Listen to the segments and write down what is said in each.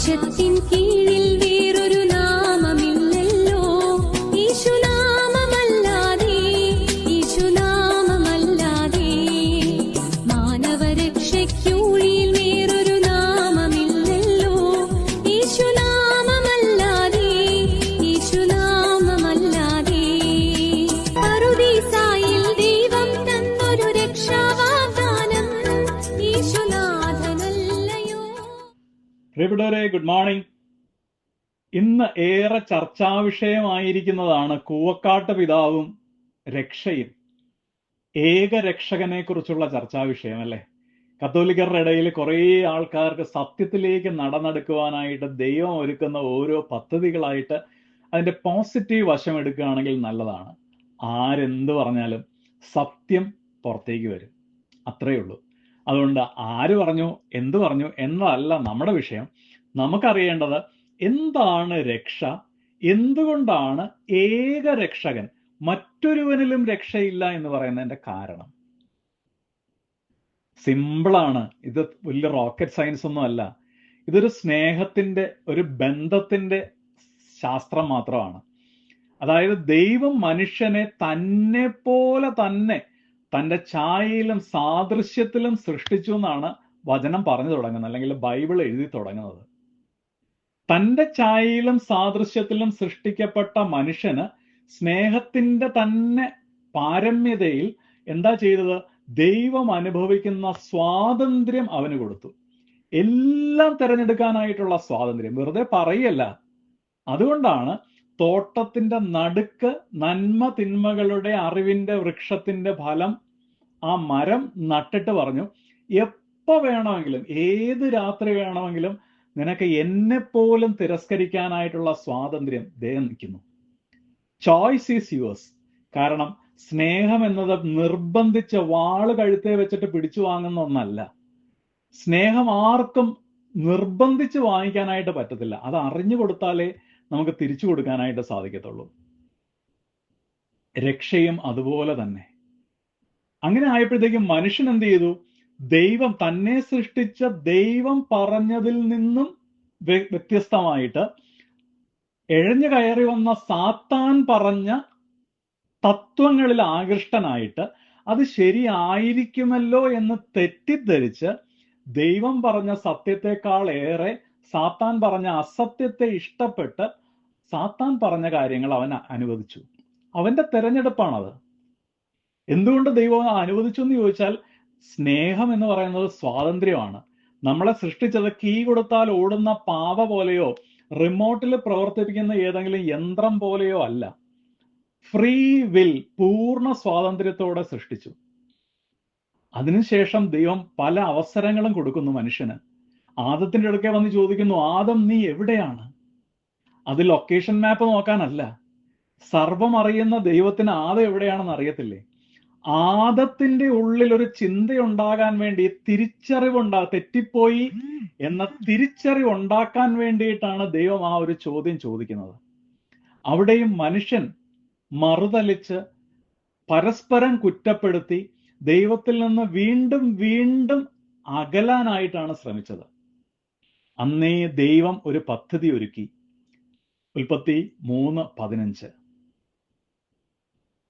ആകാശത്തിൻ കീഴിൽ വേറൊരു പ്രിയപ്പെട്ടവരെ ഗുഡ് മോർണിംഗ് ഇന്ന് ഏറെ ചർച്ചാ വിഷയമായിരിക്കുന്നതാണ് കൂവക്കാട്ട് പിതാവും രക്ഷയും. ഏകരക്ഷകനെ കുറിച്ചുള്ള ചർച്ചാ വിഷയം അല്ലേ? കത്തോലിക്കരുടെ ഇടയിൽ കുറേ ആൾക്കാർക്ക് സത്യത്തിലേക്ക് നടന്നെടുക്കുവാനായിട്ട് ദൈവം ഒരുക്കുന്ന ഓരോ പദ്ധതികളായിട്ട് അതിന്റെ പോസിറ്റീവ് വശം എടുക്കുകയാണെങ്കിൽ നല്ലതാണ്. ആരെന്ത് പറഞ്ഞാലും സത്യം പുറത്തേക്ക് വരും. അത്രയേ ഉള്ളൂ. അതുകൊണ്ട് ആര് പറഞ്ഞു എന്ത് പറഞ്ഞു എന്നതല്ല നമ്മുടെ വിഷയം. നമുക്കറിയേണ്ടത് എന്താണ് രക്ഷ? എന്തുകൊണ്ടാണ് ഏക രക്ഷകൻ മറ്റൊരുവനിലും രക്ഷയില്ല എന്ന് പറയുന്നതിന്റെ കാരണം? സിമ്പിളാണ്. ഇത് വലിയ റോക്കറ്റ് സയൻസ് ഒന്നും അല്ല. ഇതൊരു സ്നേഹത്തിന്റെ ഒരു ബന്ധത്തിന്റെ ശാസ്ത്രം മാത്രമാണ്. അതായത് ദൈവം മനുഷ്യനെ തന്നെ പോലെ തന്നെ തന്റെ ഛായയിലും സാദൃശ്യത്തിലും സൃഷ്ടിച്ചു എന്നാണ് വചനം പറഞ്ഞു തുടങ്ങുന്നത് അല്ലെങ്കിൽ ബൈബിൾ എഴുതി തുടങ്ങുന്നത്. തന്റെ ഛായയിലും സാദൃശ്യത്തിലും സൃഷ്ടിക്കപ്പെട്ട മനുഷ്യന് സ്നേഹത്തിന്റെ തന്നെ പാരമ്യതയിൽ എന്താ ചെയ്തത്? ദൈവം അനുഭവിക്കുന്ന സ്വാതന്ത്ര്യം അവന് കൊടുത്തു. എല്ലാം തിരഞ്ഞെടുക്കാനായിട്ടുള്ള സ്വാതന്ത്ര്യം. വെറുതെ പറയല്ല. അതുകൊണ്ടാണ് തോട്ടത്തിന്റെ നടുക്ക് നന്മ തിന്മകളുടെ അറിവിന്റെ വൃക്ഷത്തിന്റെ ഫലം ആ മരം നട്ടിട്ട് പറഞ്ഞു എപ്പോൾ വേണമെങ്കിലും ഏത് രാത്രി വേണമെങ്കിലും നിനക്ക് എന്നെ പോലും തിരസ്കരിക്കാനായിട്ടുള്ള സ്വാതന്ത്ര്യം ദൈവം നിൽക്കുന്നു. ചോയ്സ് ഈസ് യുവേഴ്സ് കാരണം സ്നേഹം എന്നത് നിർബന്ധിച്ച വാൾ കഴുത്തെ വെച്ചിട്ട് പിടിച്ചു വാങ്ങുന്ന ഒന്നല്ല. സ്നേഹം ആർക്കും നിർബന്ധിച്ച് വാങ്ങിക്കാനായിട്ട് പറ്റത്തില്ല. അത് അറിഞ്ഞു കൊടുത്താലേ നമുക്ക് തിരിച്ചു കൊടുക്കാനായിട്ട് സാധിക്കത്തുള്ളൂ. രക്ഷയും അതുപോലെ തന്നെ. അങ്ങനെ ആയപ്പോഴത്തേക്കും മനുഷ്യൻ എന്ത് ചെയ്തു? ദൈവം തന്നെ സൃഷ്ടിച്ച ദൈവം പറഞ്ഞതിൽ നിന്നും വ്യ- വ്യത്യസ്തമായിട്ട് എഴഞ്ഞു കയറി വന്ന സാത്താൻ പറഞ്ഞ തത്വങ്ങളിൽ ആകൃഷ്ടനായിട്ട് അത് ശരിയായിരിക്കുമല്ലോ എന്ന് തെറ്റിദ്ധരിച്ച് ദൈവം പറഞ്ഞ സത്യത്തെക്കാൾ ഏറെ സാത്താൻ പറഞ്ഞ അസത്യത്തെ ഇഷ്ടപ്പെട്ട് സാത്താൻ പറഞ്ഞ കാര്യങ്ങൾ അവൻ അനുവദിച്ചു. അവന്റെ തെരഞ്ഞെടുപ്പാണത്. എന്തുകൊണ്ട് ദൈവം അനുവദിച്ചു എന്ന് ചോദിച്ചാൽ സ്നേഹം എന്ന് പറയുന്നത് സ്വാതന്ത്ര്യമാണ്. നമ്മളെ സൃഷ്ടിച്ചത് കീ കൊടുത്താൽ ഓടുന്ന പാവ പോലെയോ റിമോട്ടിൽ പ്രവർത്തിപ്പിക്കുന്ന ഏതെങ്കിലും യന്ത്രം പോലെയോ അല്ല. ഫ്രീ വിൽ പൂർണ സ്വാതന്ത്ര്യത്തോടെ സൃഷ്ടിച്ചു. അതിനുശേഷം ദൈവം പല അവസരങ്ങളും കൊടുക്കുന്നു മനുഷ്യന്. ആദത്തിന്റെ അടുക്കെ വന്ന് ചോദിക്കുന്നു ആദം നീ എവിടെയാണ്? അത് ലൊക്കേഷൻ മാപ്പ് നോക്കാനല്ല. സർവം അറിയുന്ന ദൈവത്തിന് ആദം എവിടെയാണെന്ന് അറിയത്തില്ലേ? ആദത്തിന്റെ ഉള്ളിൽ ഒരു ചിന്തയുണ്ടാകാൻ വേണ്ടി തിരിച്ചറിവുണ്ടാ തെറ്റിപ്പോയി എന്ന തിരിച്ചറിവ് ഉണ്ടാക്കാൻ വേണ്ടിയിട്ടാണ് ദൈവം ആ ഒരു ചോദ്യം ചോദിക്കുന്നത്. അവിടെയും മനുഷ്യൻ മറുതലിച്ച് പരസ്പരം കുറ്റപ്പെടുത്തി ദൈവത്തിൽ നിന്ന് വീണ്ടും വീണ്ടും അകലാനായിട്ടാണ് ശ്രമിച്ചത്. അന്നേ ദൈവം ഒരു പദ്ധതി ഒരുക്കി. ഉൽപ്പത്തി മൂന്ന് പതിനഞ്ച്.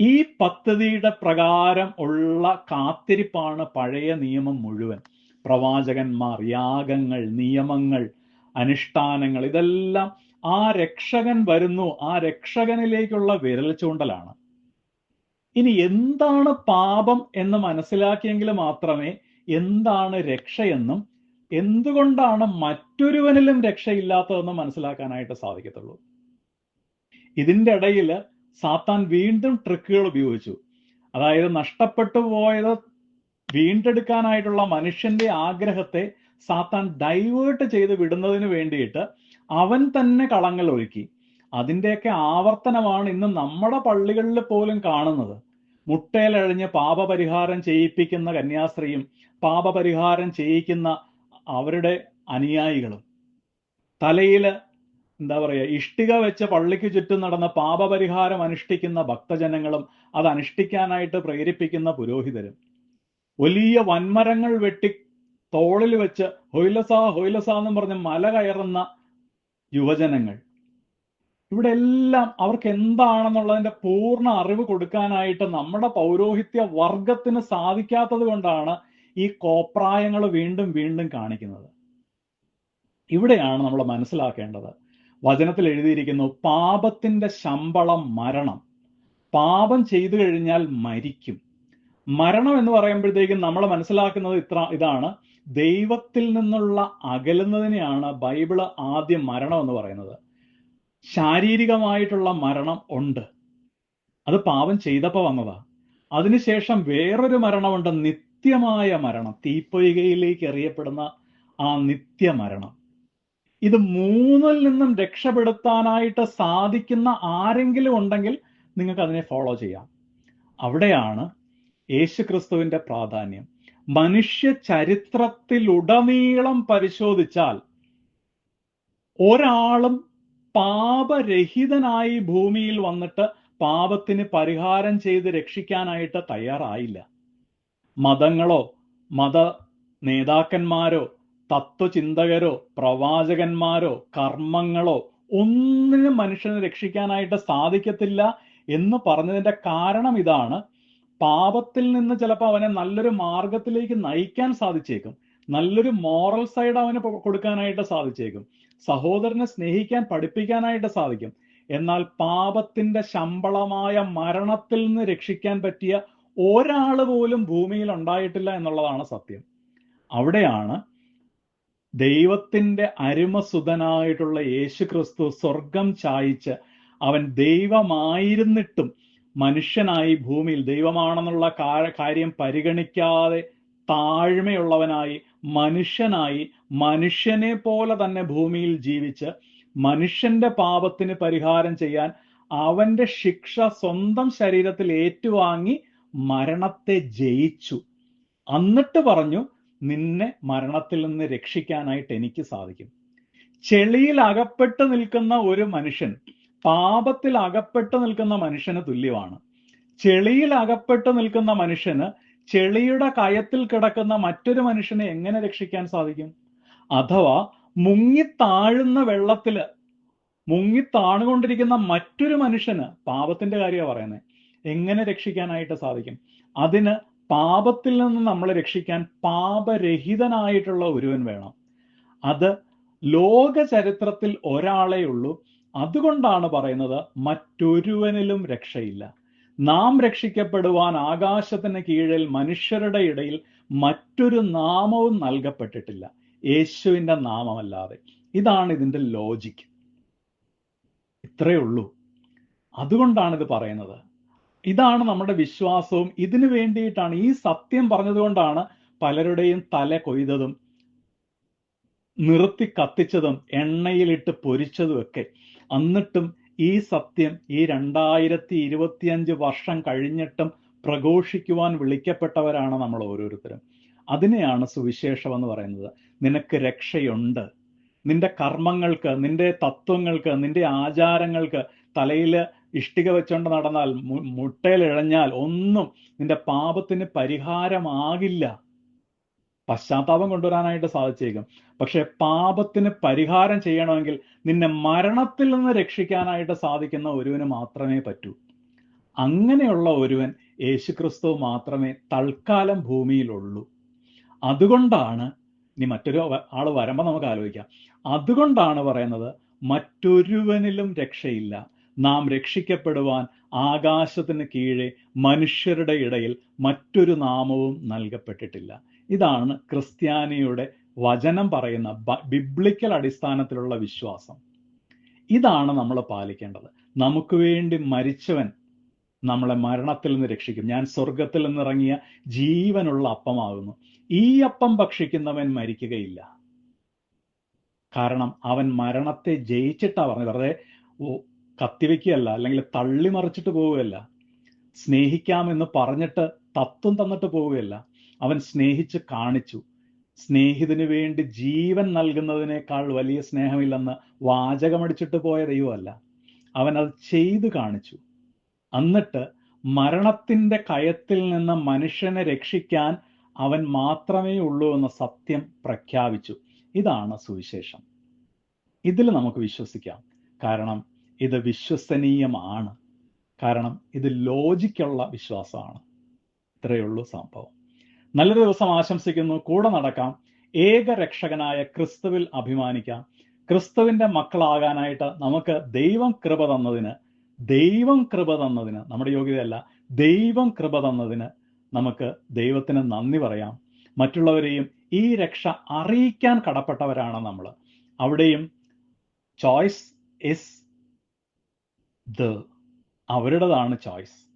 ഈ പദ്ധതിയുടെ പ്രകാരം ഉള്ള കാത്തിരിപ്പാണ് പഴയ നിയമം മുഴുവൻ. പ്രവാചകന്മാർ യാഗങ്ങൾ നിയമങ്ങൾ അനുഷ്ഠാനങ്ങൾ ഇതെല്ലാം ആ രക്ഷകൻ വരുന്നു. ആ രക്ഷകനിലേക്കുള്ള വിരൽ ചൂണ്ടലാണ്. ഇനി എന്താണ് പാപം എന്ന് മനസ്സിലാക്കിയെങ്കിൽ മാത്രമേ എന്താണ് രക്ഷയെന്നും എന്തുകൊണ്ടാണ് മറ്റൊരുവനിലും രക്ഷയില്ലാത്തതെന്ന് മനസ്സിലാക്കാനായിട്ട് സാധിക്കത്തുള്ളൂ? ഇതിന്റെ ഇടയിൽ സാത്താൻ വീണ്ടും ട്രിക്കുകൾ ഉപയോഗിച്ചു. അതായത് നഷ്ടപ്പെട്ടു പോയത് വീണ്ടെടുക്കാനായിട്ടുള്ള മനുഷ്യന്റെ ആഗ്രഹത്തെ സാത്താൻ ഡൈവേർട്ട് ചെയ്ത് വിടുന്നതിന് വേണ്ടിയിട്ട് അവൻ തന്നെ കളങ്ങൾ ഒരുക്കി. അതിന്റെയൊക്കെ ആവർത്തനമാണ് ഇന്ന് നമ്മുടെ പള്ളികളിൽ പോലും കാണുന്നത്. മുട്ടയിലഴിഞ്ഞ് പാപപരിഹാരം ചെയ്യിപ്പിക്കുന്ന കന്യാസ്ത്രീയും പാപപരിഹാരം ചെയ്യിക്കുന്ന അവരുടെ അനുയായികളും. തലയിൽ എന്താ പറയുക ഇഷ്ടിക വെച്ച പള്ളിക്ക് ചുറ്റും നടന്ന പാപപരിഹാരം അനുഷ്ഠിക്കുന്ന ഭക്തജനങ്ങളും അത് അനുഷ്ഠിക്കാനായിട്ട് പ്രേരിപ്പിക്കുന്ന പുരോഹിതരും. വലിയ വൻമരങ്ങൾ വെട്ടി തോളിൽ വെച്ച് ഹൊയ്ലസാ ഹൊയ്ലസ എന്നും പറഞ്ഞ് മല കയറുന്ന യുവജനങ്ങൾ. ഇവിടെ എല്ലാം അവർക്ക് എന്താണെന്നുള്ളതിന്റെ പൂർണ അറിവ് കൊടുക്കാനായിട്ട് നമ്മുടെ പൗരോഹിത്യ വർഗത്തിന് സാധിക്കാത്തത് കൊണ്ടാണ് ഈ കോപ്രായങ്ങൾ വീണ്ടും വീണ്ടും കാണിക്കുന്നത്. ഇവിടെയാണ് നമ്മൾ മനസ്സിലാക്കേണ്ടത്. വചനത്തിൽ എഴുതിയിരിക്കുന്നു പാപത്തിന്റെ ശമ്പളം മരണം. പാപം ചെയ്തു കഴിഞ്ഞാൽ മരിക്കും. മരണം എന്ന് പറയുമ്പോഴത്തേക്കും നമ്മൾ മനസ്സിലാക്കുന്നത് ഇത്ര ഇതാണ്. ദൈവത്തിൽ നിന്നുള്ള അകലുന്നതിനെയാണ് ബൈബിൾ ആദ്യം മരണം എന്ന് പറയുന്നത്. ശാരീരികമായിട്ടുള്ള മരണം ഉണ്ട്. അത് പാപം ചെയ്തപ്പോൾ വന്നതാ. അതിനുശേഷം വേറൊരു മരണമുണ്ട് നിത്യമായ മരണം തീപ്പൊയ്കയിലേക്ക് എറിയപ്പെടുന്ന ആ നിത്യമരണം. ഇത് മൂന്നിൽ നിന്നും രക്ഷപ്പെടുത്താനായിട്ട് സാധിക്കുന്ന ആരെങ്കിലും ഉണ്ടെങ്കിൽ നിങ്ങൾക്ക് അതിനെ ഫോളോ ചെയ്യാം. അവിടെയാണ് യേശുക്രിസ്തുവിന്റെ പ്രാധാന്യം. മനുഷ്യ ചരിത്രത്തിലുടനീളം പരിശോധിച്ചാൽ ഒരാളും പാപരഹിതനായി ഭൂമിയിൽ വന്നിട്ട് പാപത്തിന് പരിഹാരം ചെയ്ത് രക്ഷിക്കാനായിട്ട് തയ്യാറായില്ല. മതങ്ങളോ മത നേതാക്കന്മാരോ തത്വചിന്തകരോ പ്രവാചകന്മാരോ കർമ്മങ്ങളോ ഒന്നിനും മനുഷ്യനെ രക്ഷിക്കാനായിട്ട് സാധിക്കത്തില്ല എന്ന് പറഞ്ഞതിന്റെ കാരണം ഇതാണ്. പാപത്തിൽ നിന്ന് ചിലപ്പോൾ അവനെ നല്ലൊരു മാർഗത്തിലേക്ക് നയിക്കാൻ സാധിച്ചേക്കും. നല്ലൊരു മോറൽ സൈഡ് അവന് കൊടുക്കാനായിട്ട് സാധിച്ചേക്കും. സഹോദരനെ സ്നേഹിക്കാൻ പഠിപ്പിക്കാനായിട്ട് സാധിക്കും. എന്നാൽ പാപത്തിന്റെ ശമ്പളമായ മരണത്തിൽ നിന്ന് രക്ഷിക്കാൻ പറ്റിയ ഒരാൾ പോലും ഭൂമിയിൽ ഉണ്ടായിട്ടില്ല എന്നുള്ളതാണ് സത്യം. അവിടെയാണ് ദൈവത്തിന്റെ അരുമസുതനായിട്ടുള്ള യേശു ക്രിസ്തു സ്വർഗം ചായിച്ച് അവൻ ദൈവമായിരുന്നിട്ടും മനുഷ്യനായി ഭൂമിയിൽ ദൈവമാണെന്നുള്ള കാര്യം പരിഗണിക്കാതെ താഴ്മയുള്ളവനായി മനുഷ്യനായി മനുഷ്യനെ പോലെ തന്നെ ഭൂമിയിൽ ജീവിച്ച് മനുഷ്യന്റെ പാപത്തിന് പരിഹാരം ചെയ്യാൻ അവന്റെ ശിക്ഷ സ്വന്തം ശരീരത്തിൽ ഏറ്റുവാങ്ങി മരണത്തെ ജയിച്ചു. എന്നിട്ട് പറഞ്ഞു നിന്നെ മരണത്തിൽ നിന്ന് രക്ഷിക്കാനായിട്ട് എനിക്ക് സാധിക്കും. ചെളിയിൽ അകപ്പെട്ട് നിൽക്കുന്ന ഒരു മനുഷ്യൻ പാപത്തിൽ അകപ്പെട്ട് നിൽക്കുന്ന മനുഷ്യന് തുല്യമാണ്. ചെളിയിൽ അകപ്പെട്ട് നിൽക്കുന്ന മനുഷ്യന് ചെളിയുടെ കയത്തിൽ കിടക്കുന്ന മറ്റൊരു മനുഷ്യനെ എങ്ങനെ രക്ഷിക്കാൻ സാധിക്കും? അഥവാ മുങ്ങിത്താഴുന്ന വെള്ളത്തിൽ മുങ്ങിത്താണുകൊണ്ടിരിക്കുന്ന മറ്റൊരു മനുഷ്യന് പാപത്തിന്റെ കാര്യമാണ് പറയുന്നത് എങ്ങനെ രക്ഷിക്കാനായിട്ട് സാധിക്കും? അതിന് പാപത്തിൽ നിന്ന് നമ്മളെ രക്ഷിക്കാൻ പാപരഹിതനായിട്ടുള്ള ഒരുവൻ വേണം. അത് ലോക ചരിത്രത്തിൽ ഒരാളേ ഉള്ളൂ. അതുകൊണ്ടാണ് പറയുന്നത് മറ്റൊരുവനിലും രക്ഷയില്ല. നാം രക്ഷിക്കപ്പെടുവാൻ ആകാശത്തിന് കീഴിൽ മനുഷ്യരുടെ ഇടയിൽ മറ്റൊരു നാമവും നൽകപ്പെട്ടിട്ടില്ല. യേശുവിന്റെ നാമമല്ലാതെ. ഇതാണ് ഇതിന്റെ ലോജിക്. ഇത്രയേ ഉള്ളൂ. അതുകൊണ്ടാണ് ഇത് പറയുന്നത്. ഇതാണ് നമ്മുടെ വിശ്വാസവും. ഇതിനു വേണ്ടിയിട്ടാണ് ഈ സത്യം പറഞ്ഞതുകൊണ്ടാണ് പലരുടെയും തല കൊയ്തതും നിർത്തി കത്തിച്ചതും എണ്ണയിലിട്ട് പൊരിച്ചതും ഒക്കെ. എന്നിട്ടും ഈ സത്യം ഈ രണ്ടായിരത്തി ഇരുപത്തിയഞ്ച് വർഷം കഴിഞ്ഞിട്ടും പ്രഘോഷിക്കുവാൻ വിളിക്കപ്പെട്ടവരാണ് നമ്മൾ ഓരോരുത്തരും. അതിനെയാണ് സുവിശേഷം എന്ന് പറയുന്നത്. നിനക്ക് രക്ഷയുണ്ട്. നിന്റെ കർമ്മങ്ങൾക്ക് നിന്റെ തത്വങ്ങൾക്ക് നിന്റെ ആചാരങ്ങൾക്ക് തലയിൽ ഇഷ്ടിക വെച്ചുകൊണ്ട് നടന്നാൽ മുട്ടയിലിഴഞ്ഞാൽ ഒന്നും നിന്റെ പാപത്തിന് പരിഹാരമാകില്ല. പശ്ചാത്താപം കൊണ്ടുവരാനായിട്ട് സാധിച്ചേക്കും. പക്ഷെ പാപത്തിന് പരിഹാരം ചെയ്യണമെങ്കിൽ നിന്നെ മരണത്തിൽ നിന്ന് രക്ഷിക്കാനായിട്ട് സാധിക്കുന്ന ഒരുവന് മാത്രമേ പറ്റൂ. അങ്ങനെയുള്ള ഒരുവൻ യേശുക്രിസ്തു മാത്രമേ തൽക്കാലം ഭൂമിയിലുള്ളൂ. അതുകൊണ്ടാണ് ഇനി മറ്റൊരു ആൾ വരുമ്പോൾ നമുക്ക് ആലോചിക്കാം. അതുകൊണ്ടാണ് പറയുന്നത് മറ്റൊരുവനിലും രക്ഷയില്ല. നാം രക്ഷിക്കപ്പെടുവാൻ ആകാശത്തിന് കീഴെ മനുഷ്യരുടെ ഇടയിൽ മറ്റൊരു നാമവും നൽകപ്പെട്ടിട്ടില്ല. ഇതാണ് ക്രിസ്ത്യാനിയുടെ വചനം പറയുന്ന ബിബ്ലിക്കൽ അടിസ്ഥാനത്തിലുള്ള വിശ്വാസം. ഇതാണ് നമ്മൾ പാലിക്കേണ്ടത്. നമുക്ക് വേണ്ടി മരിച്ചവൻ നമ്മളെ മരണത്തിൽ നിന്ന് രക്ഷിക്കും. ഞാൻ സ്വർഗത്തിൽ നിന്നിറങ്ങിയ ജീവനുള്ള അപ്പമാകുന്നു. ഈ അപ്പം ഭക്ഷിക്കുന്നവൻ മരിക്കുകയില്ല. കാരണം അവൻ മരണത്തെ ജയിച്ചിട്ടാ പറഞ്ഞത്. വെറുതെ കത്തിവെക്കുകയല്ല അല്ലെങ്കിൽ തള്ളി മറിച്ചിട്ട് പോവുകയല്ല. സ്നേഹിക്കാമെന്ന് പറഞ്ഞിട്ട് തത്വം തന്നിട്ട് പോവുകയല്ല. അവൻ സ്നേഹിച്ച് കാണിച്ചു. സ്നേഹിതന് വേണ്ടി ജീവൻ നൽകുന്നതിനേക്കാൾ വലിയ സ്നേഹമില്ലെന്ന് വാചകമടിച്ചിട്ട് പോയ ദൈവമല്ല. അവൻ അത് ചെയ്തു കാണിച്ചു. എന്നിട്ട് മരണത്തിന്റെ കയത്തിൽ നിന്ന് മനുഷ്യനെ രക്ഷിക്കാൻ അവൻ മാത്രമേ ഉള്ളൂ എന്ന സത്യം പ്രഖ്യാപിച്ചു. ഇതാണ് സുവിശേഷം. ഇതിൽ നമുക്ക് വിശ്വസിക്കാം. കാരണം ഇത് വിശ്വസനീയമാണ്. കാരണം ഇത് ലോജിക്കുള്ള വിശ്വാസമാണ്. ഇത്രയേ ഉള്ളൂ സംഭവം. നല്ലൊരു ദിവസം ആശംസിക്കുന്നു. കൂടെ നടക്കാം. ഏക രക്ഷകനായ ക്രിസ്തുവിൽ അഭിമാനിക്കാം. ക്രിസ്തുവിന്റെ മക്കളാകാനായിട്ട് നമുക്ക് ദൈവം കൃപ തന്നതിന് ദൈവം കൃപ തന്നതിന് നമ്മുടെ യോഗ്യതയല്ല ദൈവം കൃപ തന്നതിന് നമുക്ക് ദൈവത്തിന് നന്ദി പറയാം. മറ്റുള്ളവരെയും ഈ രക്ഷ അറിയിക്കാൻ കടപ്പെട്ടവരാണ് നമ്മൾ അവിടെയും ചോയ്സ് ഇസ് ദ അവരുടേതാണ് ചോയ്സ്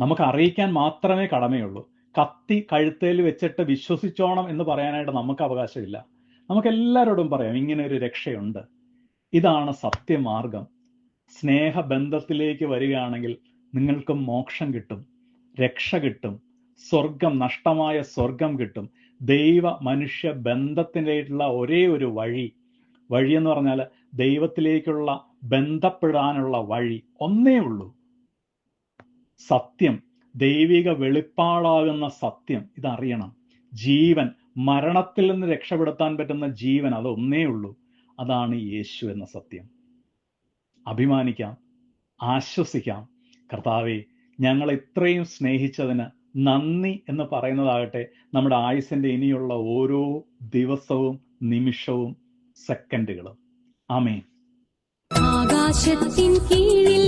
നമുക്ക് അറിയിക്കാൻ മാത്രമേ കടമയുള്ളൂ. കത്തി കഴുത്തേൽ വെച്ചിട്ട് വിശ്വസിച്ചോണം എന്ന് പറയാനായിട്ട് നമുക്ക് അവകാശമില്ല. നമുക്ക് എല്ലാവരോടും പറയാം ഇങ്ങനെ ഒരു രക്ഷയുണ്ട്. ഇതാണ് സത്യമാർഗം. സ്നേഹബന്ധത്തിലേക്ക് വരികയാണെങ്കിൽ നിങ്ങൾക്ക് മോക്ഷം കിട്ടും രക്ഷ കിട്ടും സ്വർഗം നഷ്ടമായ സ്വർഗം കിട്ടും. ദൈവ മനുഷ്യ ബന്ധത്തിനായിട്ടുള്ള ഒരേ ഒരു വഴി. വഴി എന്ന് പറഞ്ഞാൽ ദൈവത്തിലേക്കുള്ള ബന്ധപ്പെടാനുള്ള വഴി ഒന്നേ ഉള്ളൂ. സത്യം ദൈവിക വെളിപ്പാടാകുന്ന സത്യം ഇതറിയണം. ജീവൻ മരണത്തിൽ നിന്ന് രക്ഷപ്പെടുത്താൻ പറ്റുന്ന ജീവൻ അത് ഒന്നേ ഉള്ളൂ. അതാണ് യേശു എന്ന സത്യം. അഭിമാനിക്കാം ആശ്വസിക്കാം. കർത്താവെ ഞങ്ങൾ ഇത്രയും സ്നേഹിച്ചതിന് നന്ദി എന്ന് പറയുന്നതാകട്ടെ നമ്മുടെ ആയുസിന്റെ ഇനിയുള്ള ഓരോ ദിവസവും നിമിഷവും സെക്കൻഡുകളും. ആമേൻ. ആകാശത്തിൻ കീഴിൽ